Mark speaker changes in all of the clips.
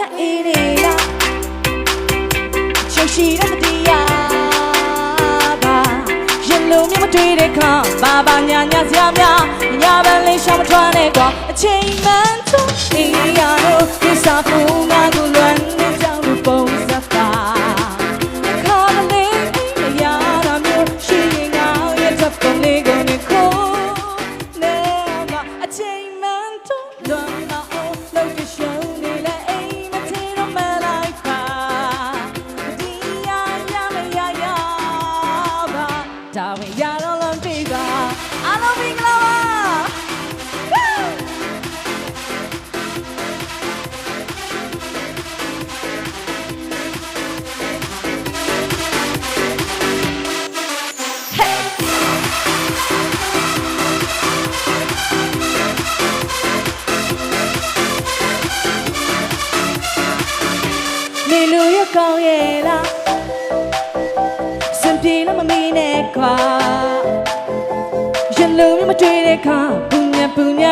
Speaker 1: ရအေးလေးလားချုပ်ရှိတဲ့မတရားပါရင်လုံးမြင်မတွေ့တဲ့ခါဘာဘာညာညာစရာများညာပဲလေးရှောင်မထွက်နဲ့ကွာအချိန်မှန်သူအေးရတော့ဒီစာဖုန်းကကိုလွမ်း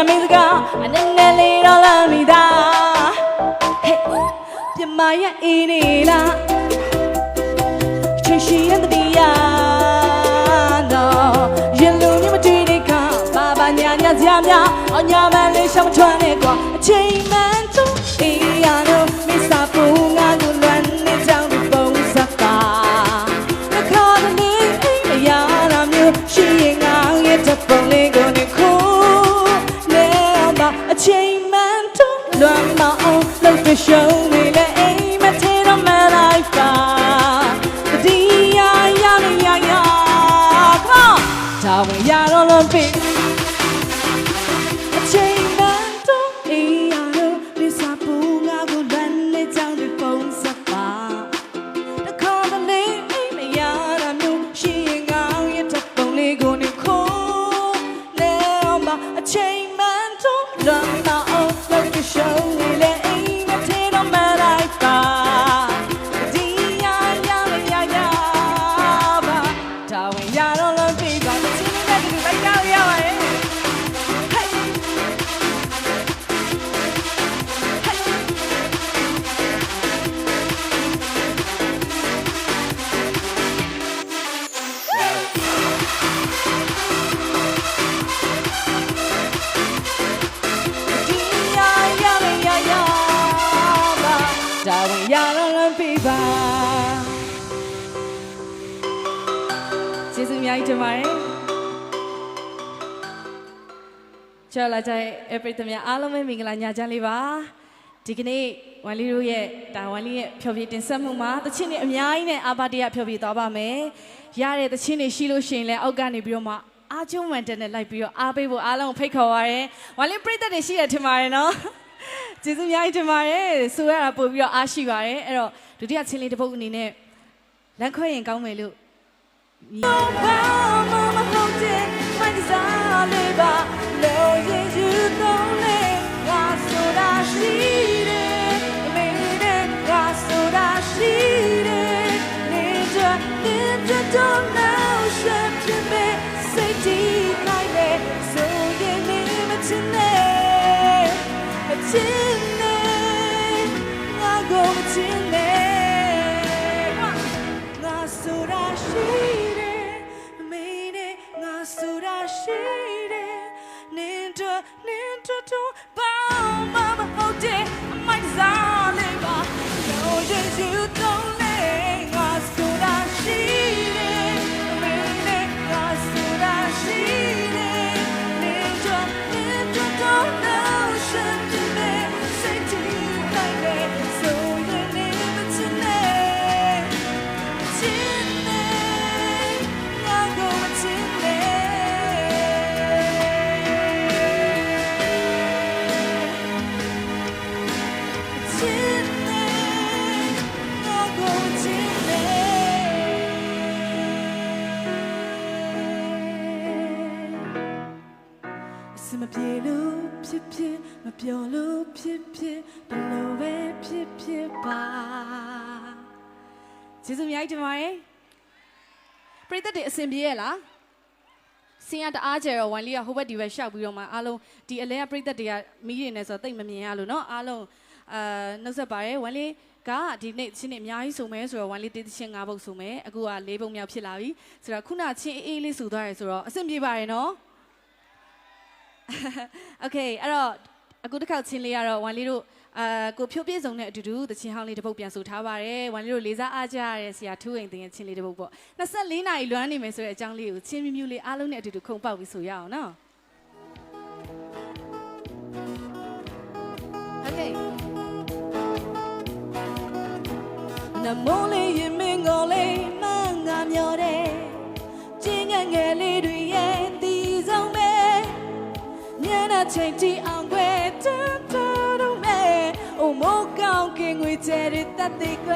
Speaker 1: မင်းစကားအနေနဲ့လေးတော့လာမိသားဟဲ့ပြမရဲ့အေးနေလားချစ်ရှိတဲ့တရားတော့ရင်လုံးမတွေ့တဲ့ခါဘာဘာညာညာစရာများအညာမလေးရှောင်းထွန်းနေကွာအချိန်မှ ကျေးဇူးအများကြီးတင်ပါတယ်ချောလာကြတဲ့ပရိသတ်များအားလုံးပဲမင်္ဂလာညချမ်းလေးပါဒီကနေ့ဝမ်လီတို့ရဲ့ဒါဝမ်လီရဲ့ဖျော်ဖြေတင်ဆက်မှုမှာတချင်းတွေအများကြီးနဲ့အာပါတရဖျော်ဖြေသွားပါမယ်ရတဲ့တချင်းတွေရှိလို့ရှိရင်လည်းအောက်ကနေပြီးတော့မှအားကျုံးမှန်တဲ့နဲ့လိုက်ပြီးတော့အားပေးဖို့အားလုံးကိုဖိတ်ခေါ်ပါရယ်ဝမ်လီပရိသတ်တွေရှိရထင်ပါတယ်နော်ကျေးဇူးအများကြီးတင်ပါတယ်ဆိုရတာပို့ပြီးတော့အားရှိပါတယ်အဲ့တော့ဒုတိယချင်းလေးတစ်ပုတ်အနေနဲ့လမ်းခွဲရင်ကောင်းမယ်လို့ ဘာမှမဟုတ်တဲ့မိုင်းစားလေးပါ တာရှိတယ်နင်တို့နင်တို့တို့ဘာမှမဟုတ်တဲ့အမိုက်စားလေးပါလို့ရင်ယူ ပြေလို့ဖြစ်ဖြစ်မပြောလို့ဖြစ်ဖြစ်ဘယ်လိုပဲဖြစ်ဖြစ်ပါကျေးဇူးအများကြီးတင်ပါတယ်ပရိသတ်တွေအဆင်ပြေရဲ့လားစင်ရတအားကျတော့ဝန်လေးကဟိုဘက်ဒီဘက်ရှောက်ပြီးတော့မှအားလုံးဒီအလဲကပရိသတ်တွေကမီးရနေဆိုတော့တိတ်မမြင်ရလို့เนาะအားလုံးအာနှုတ်ဆက်ပါတယ်ဝန်လေး ကဒီနေ့ချင်းနေအများကြီးဆိုမဲဆိုတော့1လေးတေးချင်း၅ပုတ်ဆိုမဲအခုက၄ပုံမြောက်ဖြစ်လာပြီဆိုတော့ခုနချင်းအေးအေးလေးဆိုသွားတယ်ဆိုတော့အဆင်ပြေပါတယ်နော် Okay အဲ့တော့အခုတစ်ခေါက်ချင်းလေးကတော့1လေးတို့အာကိုဖြိုးပြည့်စုံတဲ့အတူတူတချင်းဟောင်းလေးတစ်ပုတ်ပြန်ဆိုထားပါတယ်1လေးတို့လေးစားအားကြရတဲ့ဆရာထူးအိမ်တင်ရဲ့ချင်းလေးတစ်ပုတ်ပေါ့24နာရီလွမ်းနေမယ်ဆိုတဲ့အကြောင်းလေးကိုချင်းမြူးမြူးလေးအားလုံးနဲ့အတူတူခုံပေါက်ပြီးဆိုရအောင်နော် Okay နမိုးလေးရင်မင်းကိုလေးမငါမျောတဲ့ကျင်းငယ်ငယ်လေး ချိန်တီအောင်ွယ်တူတူတို့မဲအိုမိုးကောင်းကင်ငွေကျဲတဲ့တက်သေးကွ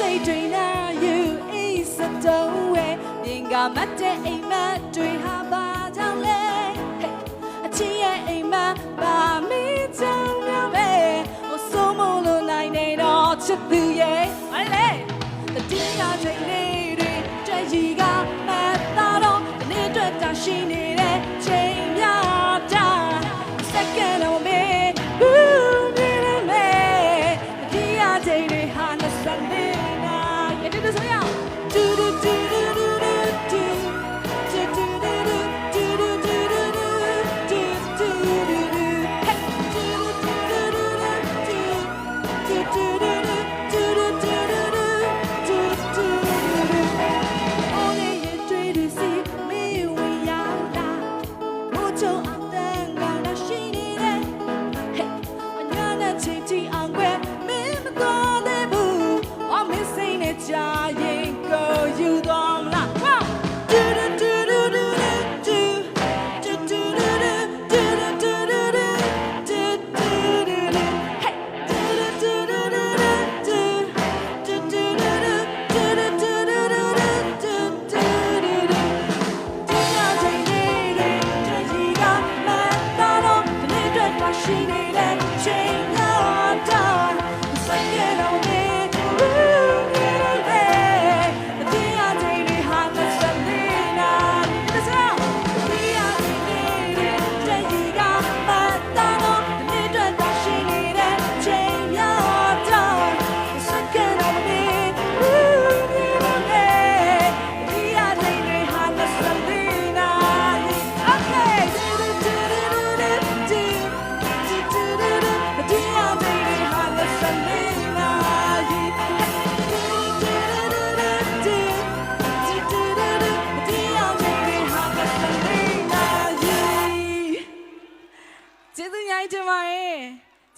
Speaker 1: စိတ်တွေနာယူအိစတုံးဝဲမြင်ကမတ်တဲ့အိမ်မက်တွေဟာပါကြောင့်လဲဟေးအချစ်ရဲ့အိမ်မက်ပါမီကြောင့်များပဲဟိုဆိုမလို့နိုင်နေတော့ချစ်သူရဲ့ဟဲ့လေတတိယချိန်လေးတွေကြွကြီးကမတ်သားတော့ဒီနေ့အတွက်တာရှိနေတဲ့ချိ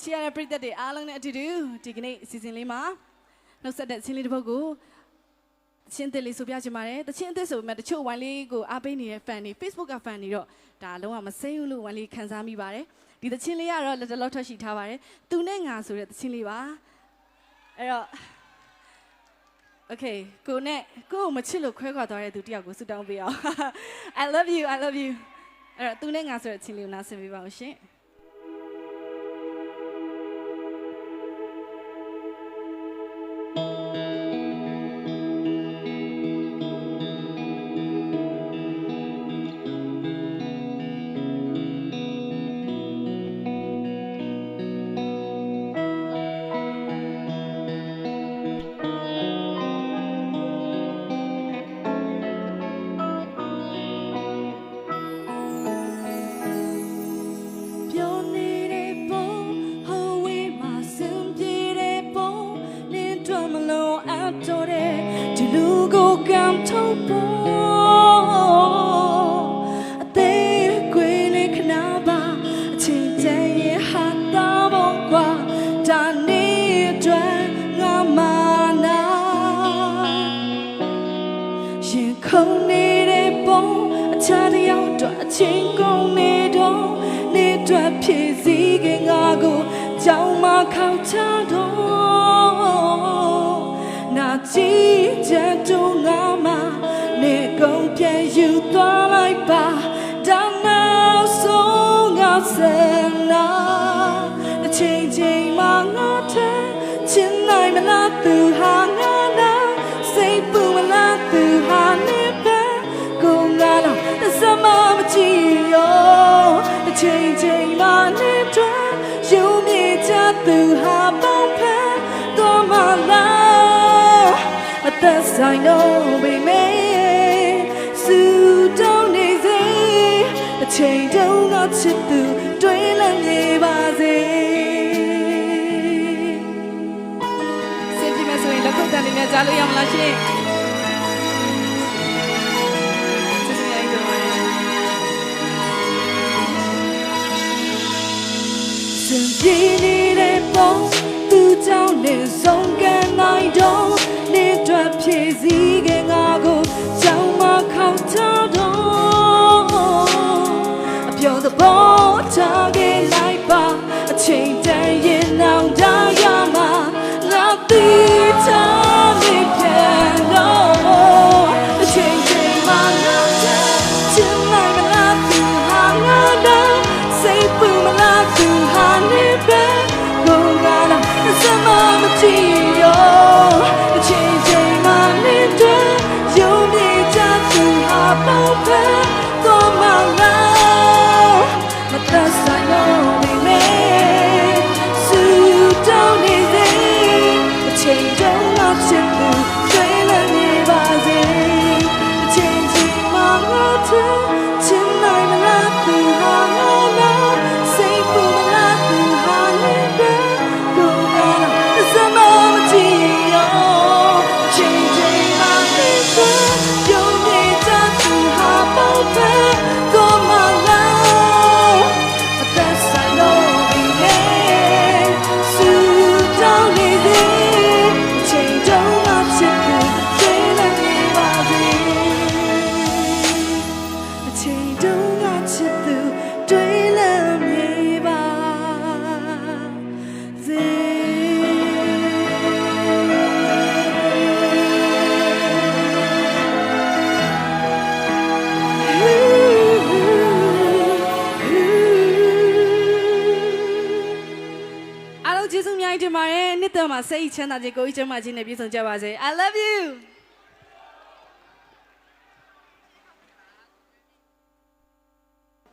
Speaker 1: ချီရတဲ့ပရိသတ်တွေအားလုံးနဲ့အတူတူဒီကနေ့အစီအစဉ်လေးမှာနှုတ်ဆက်တဲ့ချင်းလေးတစ်ပုဒ်ကိုတချင်းအသစ်လေးဆိုပြချင်ပါတယ်တချင်းအသစ်ဆိုပေမဲ့တချို့ဝိုင်းလေးကိုအားပေးနေတဲ့ fan တွေ Facebook က fan တွေတော့ဒါလုံးဝမစိမ့်ဘူးလို့ဝိုင်းလေးခံစားမိပါတယ်ဒီတချင်းလေးကတော့လက်တလောထွက်ရှိထားပါတယ်သူနဲ့ငါဆိုတဲ့တချင်းလေးပါအဲ့တော့ Okay ကိုနဲ့ကိုကိုမချစ်လို့ခွဲခွာသွားတဲ့သူတယောက်ကိုဆုတောင်းပေးအောင် I love you I love you အဲ့တော့သူနဲ့ငါဆိုတဲ့ချင်းလေးကိုနားဆင်ပေးပါဦးရှင် ချင်းကုန်နေတော့နေတော့ဖြည့်စည်းခင်ငါကိုကြောင်မခေါက်ချတော့နာကြည့်ချက်တော့ငါမနေကု သူဟာပေါဖက်တော်မလာအသက်ဆိုင်တော့ပေမဲ့စူတောင်းနေစေအချိန်တုန်းကချစ်သူတွေးလမြည်ပါစေစင်ပြမဆိုရင်လက်ခုပ်တန်လေးများကြားလို့ရမလားရှင် စိတ်ချမ်းသာခြင်းကိုယ်ကြီးကျမ်းမာခြင်းနဲ့ပြည့်စုံကြပါစေ I love you